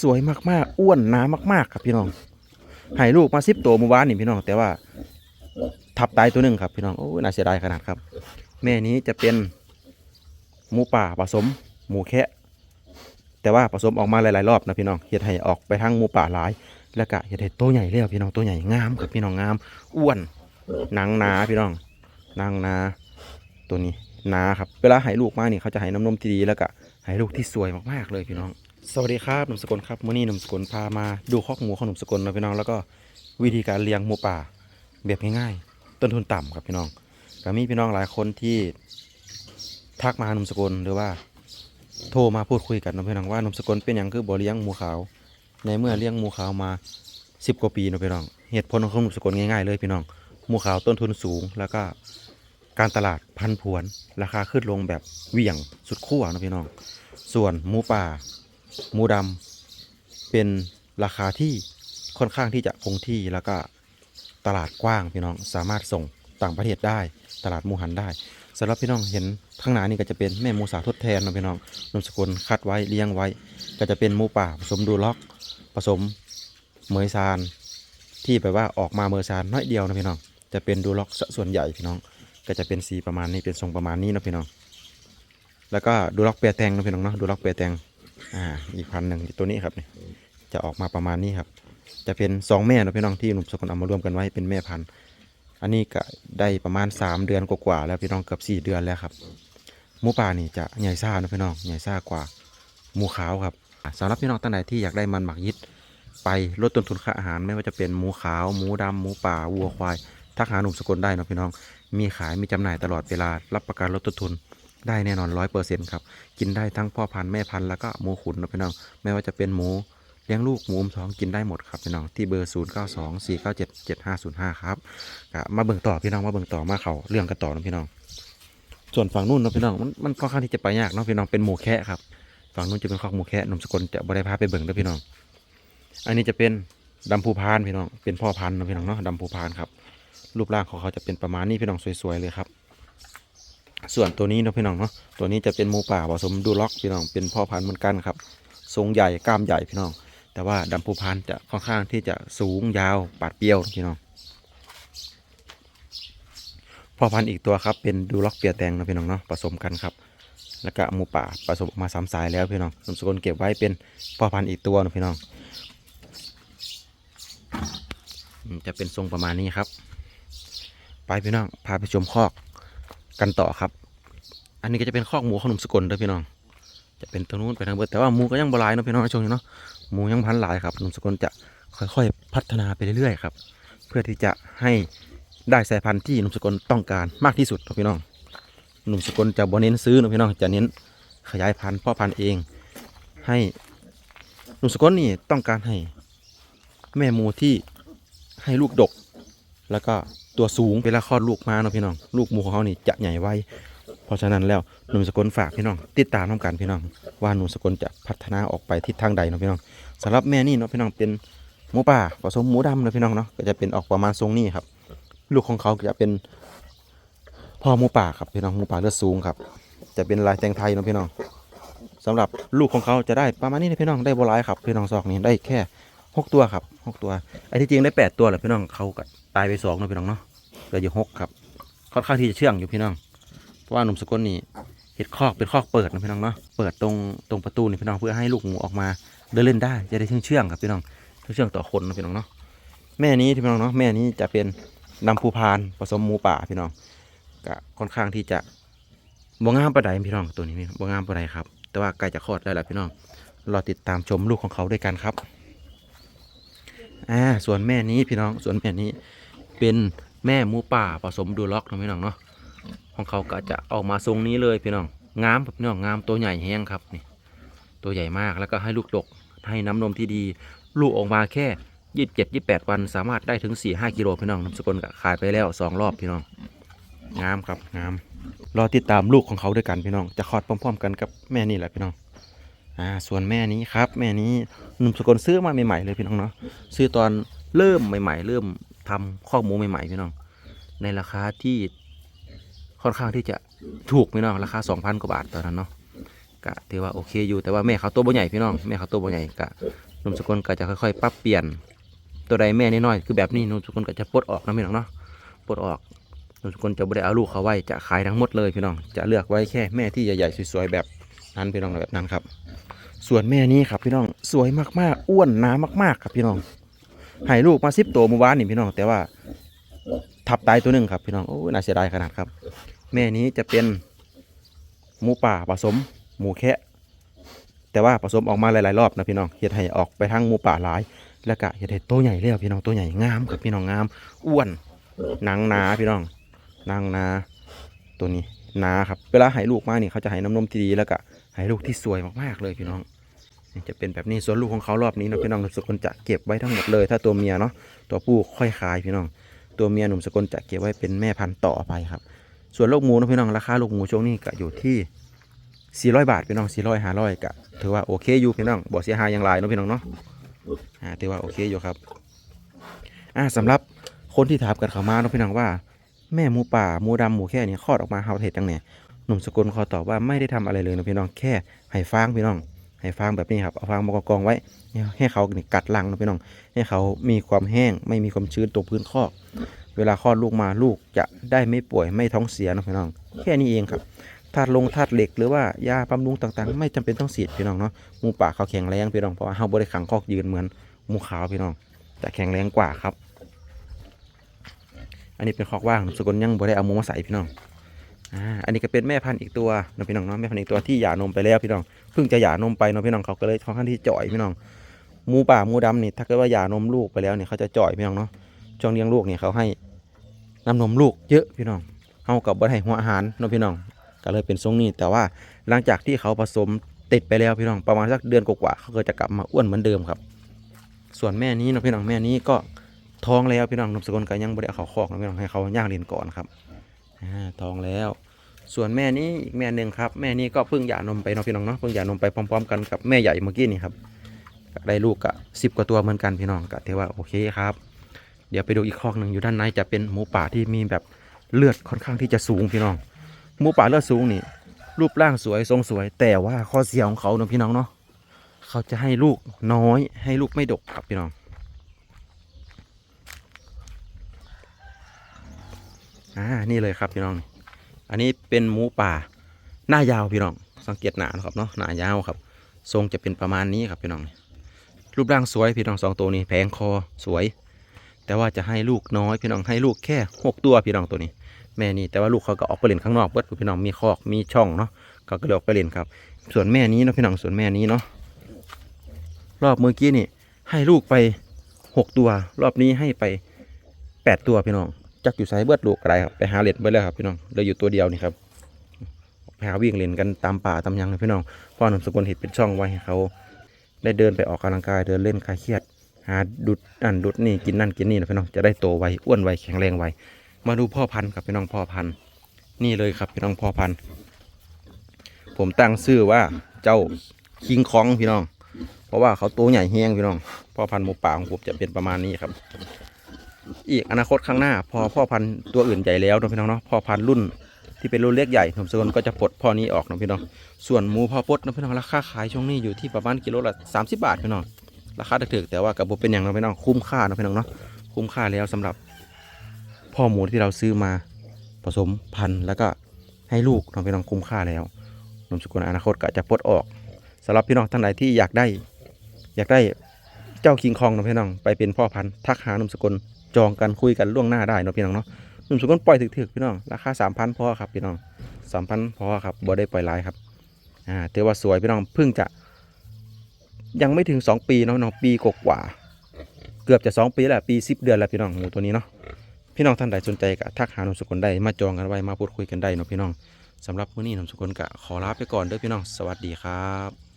สวยมากๆ อ้วนหนามาก ๆ ครับพี่น้องให้ลูกมาสิบตัวเมื่อวานนี่พี่น้อง แต่ว่าทับตายตัวหนึ่งครับพี่น้องโอ้ยน่าเสียดายขนาดครับ แม่นี้จะเป็นหมูป่าผสมหมูแคะแต่ว่าผสมออกมาหลายๆรอบนะพี่น้องเฮ็ดให้ออกไปทางหมูป่าหลาย แล้วก็เฮ็ดให้ตัวใหญ่เลยพี่น้องตัวใหญ่งามครับพี่น้องงาม อ้วนหนังหนาพี่น้องหนังนาตัวนี้หนาครับ เวลาให้ลูกมานี่เขาจะให้น้ำนมที่ดีแล้วก็ให้ลูกที่สวยมากๆเลยพี่น้อง สวัสดีครับหนุ่มสกลครับมื้อนี้หนุ่มสกลพามาดูคอกหมูของหนุ่มสกลนะพี่น้องแล้วก็วิธีการเลี้ยงหมูป่าแบบง่ายๆ ต้นทุนต่ำครับพี่น้องก็มีพี่น้องหลายคนที่ทักมาหนุ่มสกลหรือว่า โทรมาพูดคุยกันนะพี่น้องว่าหนุ่มสกลเป็นอย่างคือบ่เลี้ยงหมูขาว ในเมื่อเลี้ยงหมูขาวมาสิบกว่าปีนะพี่น้อง เหตุผลของหนุ่มสกลง่ายๆเลยพี่น้องหมูขาวต้นทุนสูงแล้วก็การตลาดพันผวน ราคาขึ้นลงแบบเหวี่ยงสุดขั้วนะพี่น้อง ส่วนหมูป่า หมูดำเป็นราคาที่ค่อนข้างที่จะคงที่แล้วก็ตลาดกว้างพี่น้องสามารถส่งต่างประเทศได้ ตลาดมูหันได้สำหรับพี่น้องเห็นข้างหน้านี่ก็จะเป็นแม่มูสาทดแทนนะพี่น้องนมสกุลคัดไว้เลี้ยงไว้ ก็จะเป็นมูป่าผสมดูล็อก ผสมเมยซานที่แบบว่าออกมาเมยซานน้อยเดียวนะพี่น้อง จะเป็นดูล็อกส่วนใหญ่พี่น้อง ก็จะเป็นสีประมาณนี้เป็นทรงประมาณนี้นะพี่น้อง แล้วก็ดูล็อกเปียแตงนะพี่น้องเนาะดูล็อกเปียแตง อ่า อีกพันหนึ่งตัวนี้ครับเนี่ยจะออกมาประมาณนี้ครับ จะเป็นสองแม่นะพี่น้องที่หนุ่มสกุลเอามารวมกันไว้เป็นแม่พันธุ์ อันนี้ก็ได้ประมาณ3เดือนกว่าๆแล้วพี่น้องเกือบ4เดือนแล้วครับหมูป่านี่จะใหญ่ซ่านะพี่น้องใหญ่ซ่ากว่าหมูขาวครับสำหรับพี่น้องท่านใดที่อยากได้มันหมักยิดไปลดต้นทุนค่าอาหารไม่ว่าจะเป็นหมูขาว หมูดำหมูป่าวัวควายทักหาหนุ่มสกุลได้นะพี่น้อง มีขายมีจำหน่ายตลอดเวลารับประกันลดต้นทุน ได้แน่นอนร้อยเปอร์เซ็นต์ครับ กินได้ทั้งพ่อพันธุ์แม่พันธุ์แล้วก็หมูขุนนะพี่น้อง ไม่ว่าจะเป็นหมูเลี้ยงลูกหมูอมท้องกินได้หมดครับพี่น้องที่เบอร์ 0 9 2 4 9 7 7 5 0 5 ครับมาเบิ่งต่อพี่น้องมาเบิ่งต่อมาเขาเรื่องกันต่อนะพี่น้อง ส่วนฝั่งนู้นนะพี่น้องมันมันค่อนข้างที่จะไปยากเนาะพี่น้องเป็นหมูแคะครับฝั่งนู้นจะเป็นคอกหมูแคะหนุ่มสกลจะบริพาไปเบิ่งนะพี่น้อง อันนี้จะเป็นดำภูพานพี่น้องเป็นพ่อพันธุ์นะพี่น้องเนาะดำภูพานครับรูปร่างของเขาจะเป็นประมาณนี้พี่น้องสวยๆเลยครับ ส่วนตัวนี้นะพี่น้องเนาะตัวนี้จะเป็นหมูป่าผสมดูล็อกพี่น้องเป็นพ่อพันธุ์เหมือนกันครับ ทรงใหญ่กล้ามใหญ่พี่น้อง แต่ว่าดำภูพานจะค่อนข้างที่จะสูงยาวปาดเปรียวพี่น้องพ่อพันธุ์อีกตัวครับเป็นดูล็อกเปียแตงนะพี่น้องเนาะผสมกันครับ แล้วก็หมูป่าผสมออกมาสามสายแล้วพี่น้องสมสกุลเก็บไว้เป็นพ่อพันธุ์อีกตัวนะพี่น้องจะเป็นทรงประมาณนี้ครับ ไปพี่น้องพาไปชมคอก กันต่อครับ อันนี้ก็จะเป็นคอกหมูขนมสกุลเด้อพี่น้อง จะเป็นตรงนู้นไปทางเบิดแต่ว่าหมูก็ยังบลายเนาะพี่น้องช่วงนี้เนาะหมูยังพันหลายครับหนุ่มสกุลจะค่อยๆพัฒนาไปเรื่อยๆครับ เพื่อที่จะให้ได้สายพันธุ์ที่หนุ่มสกุลต้องการมากที่สุดครับพี่น้องหนุ่มสกุลจะบ่เน้นซื้อเนาะพี่น้องจะเน้นขยายพันธุ์เพ่อพันธุ์เอง ให้หนุ่มสกุลนี่ต้องการให้แม่หมูที่ให้ลูกดก แล้วก็ ตัวสูงเวลาคลอดลูกมาเนาะพี่น้อง ลูกหมูของเขานี่จะใหญ่ไวเพราะฉะนั้นแล้วหนุ่มสกลฝากพี่น้อง ติดตามน้กันพี่น้อง ว่าหนุ่มสกลจะพัฒนาออกไปทิศทางใดเนาะพี่น้องสำหรับแม่นี่เนาะพี่น้องเป็นหมูป่าผสมหมูดำเนาะพี่น้องเนาะก็จะเป็นออกประมาณทรงนี้ครับ ลูกของเขาจะเป็นพ่อหมูป่าครับพี่น้องหมูป่าเลือดสูงครับ จะเป็นลายแตงไทยเนาะพี่น้องสำหรับลูกของเขาจะได้ประมาณนี้นะพี่น้องได้โบรายครับพี่น้องซอกนี้ได้แค่หกตัวครับหกตัวไอ้ที่จริงได้แปดตัวแหละพี่น้องเขาก็ตายไปสองเนาะพี่น้องเนาะ เหลืออยู่หกครับ ค่อนข้างที่จะเชื่องอยู่พี่น้อง เพราะว่าหนุ่มสกลนี่เห็ดคอกเป็นคอกเปิดนะพี่น้องเนาะ เปิดตรงตรงประตูนี่พี่น้องเพื่อให้ลูกหมูออกมาเดินเล่นได้จะได้เชื่องเชื่องครับพี่น้องเชื่องๆต่อคนนะพี่น้องเนาะ แม่นี้พี่น้องเนาะแม่นี้จะเป็นนำภูพานผสมหมูป่าพี่น้องก็ค่อนข้างที่จะบ่งามประใดพี่น้องตัวนี้พี่บ่งามประใดครับ แต่ว่าใกล้จะคลอดได้แล้วพี่น้องรอติดตามชมลูกของเขาด้วยกันครับอ่าส่วนแม่นี้พี่น้องส่วนแม่นี้เป็น แม่หมูป่าผสมดูล็อกนะพี่น้องเนาะของเขาก็จะออกมาทรงนี้เลยพี่น้องงามครับพี่น้องงามตัวใหญ่แห้งครับนี่ตัวใหญ่มากแล้วก็ให้ลูกดกให้น้ำนมที่ดี ลูกออกมาแค่ยี่สิบเจ็ดยี่แปดวันสามารถได้ถึงสี่ห้ากิโลพี่น้องน้ำสกุลก็ขายไปแล้วสองรอบพี่น้องงามครับงามรอติดตามลูกของเขาด้วยกันพี่น้อง จะคลอดพร้อม ๆ กันกับแม่นี่แหละพี่น้องอ่าส่วนแม่นี้ครับ แม่นี้หนุ่มสกลซื้อมาใหม่ๆเลยพี่น้องเนาะซื้อตอนเริ่มใหม่ ๆ เริ่ม ทำข้อมูใหม่ๆพี่น้อง ในราคาที่ค่อนข้างที่จะถูกพี่น้องราคา2,000กว่าบาทตอนนั้นเนาะกะถือว่าโอเคอยู่แต่ว่าแม่เขาตัวบ่ใหญ่พี่น้องแม่เขาตัวบ่ใหญ่กะนุ่มสกุลก็จะค่อยๆปรับเปลี่ยนตัวใดแม่น้อยๆคือแบบนี้นุ่มสกุลก็จะปลดออกนะพี่น้องเนาะปลดออกนุ่มสกุลจะไม่ได้เอาลูกเขาไว้จะขายทั้งหมดเลยพี่น้อง จะเลือกไว้แค่แม่ที่ใหญ่ๆสวยๆแบบนั้นพี่น้องแบบนั้นครับ ส่วนแม่นี้ครับพี่น้องสวยมากๆ อ้วนหนามากๆ ครับพี่น้อง ให้ลูกมาสิบตัวเมื่อวานนี่พี่น้อง แต่ว่าทับตายตัวหนึ่งครับพี่น้องโอ้ยน่าเสียดายขนาดครับ แม่นี้จะเป็นหมูป่าผสมหมูแคะแต่ว่าผสมออกมาหลายๆรอบนะพี่น้องเฮ็ดให้ออกไปทางหมูป่าหลาย แล้วก็เฮ็ดให้ตัวใหญ่เลยพี่น้องตัวใหญ่งามครับพี่น้องงาม อ้วนหนังหนาพี่น้องนังนาตัวนี้หนาครับ เวลาให้ลูกมานี่เขาจะให้น้ำนมที่ดีแล้วก็ให้ลูกที่สวยมากๆเลยพี่น้อง จะเป็นแบบนี้ส่วนลูกของเขารอบนี้นะพี่น้องหนุ่มสกุลจะเก็บไว้ทั้งหมดเลย ถ้าตัวเมียเนาะตัวผู้ค่อยขายพี่น้อง ตัวเมียหนุ่มสกุลจะเก็บไว้เป็นแม่พันธุ์ต่อไปครับ ส่วนลูกหมูนะพี่น้องราคาลูกหมูช่วงนี้ก็อยู่ที่ 400 บาทพี่น้อง 400 500ก็ถือว่าโอเคอยู่พี่น้องบ่เสียหายอย่างไรเนาะพี่น้องเนาะอ่าถือว่าโอเคอยู่ครับอ่าสำหรับคนที่ถามกันเข้ามาเนาะพี่น้องว่า แม่หมูป่าหมูดำหมูแค่นี้คลอดออกมาเฮาเห็ดจังเนี่ยหนุ่มสกุลขอตอบว่าไม่ได้ทำอะไรเลยนะพี่น้องแค่ให้ฟางพี่น้อง ให้ฟางแบบนี้ครับเอาฟางมากองไว้ ให้เขากัดลังนะพี่น้อง ให้เขามีความแห้งไม่มีความชื้นตรงพื้นคอก เวลาคลอดลูกมาลูกจะได้ไม่ป่วยไม่ท้องเสียนะพี่น้อง แค่นี้เองครับธาตุลงธาตุเหล็กหรือว่ายาบำรุงต่างๆ ไม่จำเป็นต้องฉีดพี่น้องเนาะมูป่าเขาแข็งแรงพี่น้องเพราะว่าเขาบริขังคอกยืนเหมือนมูขาวพี่น้องจะแข็งแรงกว่าครับ อันนี้เป็นคอกว่างสกุลยังบ่ได้เอามูมาใส่พี่น้องอ่าอันนี้ก็เป็นแม่พันธุ์อีกตัวนะพี่น้องเนาะแม่พันธุ์อีกตัวที่หย่านมไปแล้วพี่น้อง เพิ่งจะหย่านมไปเนาะพี่น้องเขาก็เลยค่อนข้างที่จ่อยพี่น้องหมูป่าหมูดำนี่ถ้าเกิดว่าหย่านมลูกไปแล้วเนี่ยเขาจะจ่อยพี่น้องเนาะช่วงเลี้ยงลูกเนี่ยเขาให้น้ำนมลูกเยอะพี่น้องเฮากับบ่ได้ให้หัวอาหารเนาะพี่น้องก็เลยเป็นทรงนี้ แต่ว่าหลังจากที่เขาผสมติดไปแล้วพี่น้องประมาณสักเดือนกว่าๆเขาก็จะกลับมาอ้วนเหมือนเดิมครับ ส่วนแม่นี้เนาะพี่น้องแม่นี้ก็ท้องแล้วพี่น้องนมสกุลก็ยังบ่ได้เอาเขาคอกนะพี่น้องให้เขาย่างเรียนก่อนครับท้องแล้ว ส่วนแม่นี้อีกแม่หนึ่งครับ แม่นี้ก็เพิ่งหย่านมไปเนาะพี่น้องเนาะเพิ่งหย่านมไปพร้อม ๆ กันกับแม่ใหญ่เมื่อกี้นี่ครับได้ลูกกะสิบกว่าตัวเหมือนกันพี่น้องก็ถือว่าโอเคครับ เดี๋ยวไปดูอีกคอกหนึ่งอยู่ด้านในจะเป็นหมูป่าที่มีแบบเลือดค่อนข้างที่จะสูงพี่น้อง หมูป่าเลือดสูงนี่ รูปร่างสวยทรงสวย แต่ว่าข้อเสียของเขาเนาะพี่น้องเนาะเขาจะให้ลูกน้อย ให้ลูกไม่ดกครับพี่น้องอ่านี่เลยครับพี่น้อง อันนี้เป็นหมูป่าหน้ายาวพี่น้อง สังเกตหนานะครับเนาะหน้ายาวครับ ทรงจะเป็นประมาณนี้ครับพี่น้อง รูปร่างสวยพี่น้องสองตัวนี้แผงคอสวย แต่ว่าจะให้ลูกน้อยพี่น้องให้ลูกแค่หกตัวพี่น้องตัวนี้ แม่นี่แต่ว่าลูกเขาก็ออกไปเล่นข้างนอกเบิดพี่น้องมีคอกมีช่องเนาะเขาก็เลยออกไปเล่นครับ ส่วนแม่นี้เนาะพี่น้องส่วนแม่นี้เนาะรอบเมื่อกี้นี่ให้ลูกไปหกตัว รอบนี้ให้ไปแปดตัวพี่น้อง จักอยู่ไซเบิดลูกอะไรครับไปหาเล่นไปเลยครับพี่น้องเหลืออยู่ตัวเดียวนี่ครับไปหาวิ่งเล่นกันตามป่าตามยังเลยพี่น้องพ่อหนำสกุลเห็ดเป็นช่องไว้ให้เขา ได้เดินไปออกกำลังกายเดินเล่นคลายเครียด หาดุดนั่นดุดนี่กินนั่นกินนี่นะพี่น้องจะได้โตไวอ้วนไวแข็งแรงไวมาดูพ่อพันธุ์ครับพี่น้องพ่อพันธุ์นี่เลยครับพี่น้องพ่อพันธุ์ผมตั้งชื่อว่าเจ้าคิงคองพี่น้อง เพราะว่าเขาตัวใหญ่แห้งพี่น้องพ่อพันธุ์หมูป่าของผมจะเป็นประมาณนี้ครับ อีกอนาคตข้างหน้า พอพ่อพันธุ์ตัวอื่นใหญ่แล้วนะพี่น้องเนาะพ่อพันธุ์รุ่นที่เป็นรุ่นเล็กใหญ่ผมสกุลก็จะปลดพ่อนี้ออกนะพี่น้องส่วนหมูพ่อปดนะพี่น้องราคาขายช่วงนี้อยู่ที่ประมาณกิโลละ30 บาทพี่น้องราคาถูกแต่ว่ากับบุเป็นอย่างเราไม่น้องคุ้มค่าเนาะพี่น้องเนาะคุ้มค่าแล้วสำหรับ พ่อหมูที่เราซื้อมาผสมพันธุ์แล้วก็ให้ลูกน้องพี่น้องคุ้มค่าแล้วหนุ่มสกุลอนาคตก็จะปลดออกสำหรับพี่น้องท่านใดที่อยากได้ อยากได้เจ้าคิงคองน้องพี่น้องไปเป็นพ่อพันธุ์ทักหาหนุ่มสกุล จองกันคุยกันล่วงหน้าได้เนาะพี่น้องเนาะหนุ่มสุกุลปล่อยถึกๆพี่น้องราคาสามพันพอครับพี่น้องสามพันพอครับบ่ได้ปล่อยหลายครับอ่าถือว่าสวยพี่น้องเพิ่งจะ ยังไม่ถึง2ปีเนาะเนาะปีกว่า เกือบจะ2ปีแล้วปี10เดือนแล้วพี่น้องหมูตัวนี้เนาะพี่น้องท่านใดสนใจก็ทักหาหนุ่มสุกุลได้มาจองกันไว้มาพูดคุยกันได้เนาะพี่น้องสำหรับมื้อนี้หนุ่มสุกุลก็ขอลาไปก่อนเด้อพี่น้องสวัสดีครับ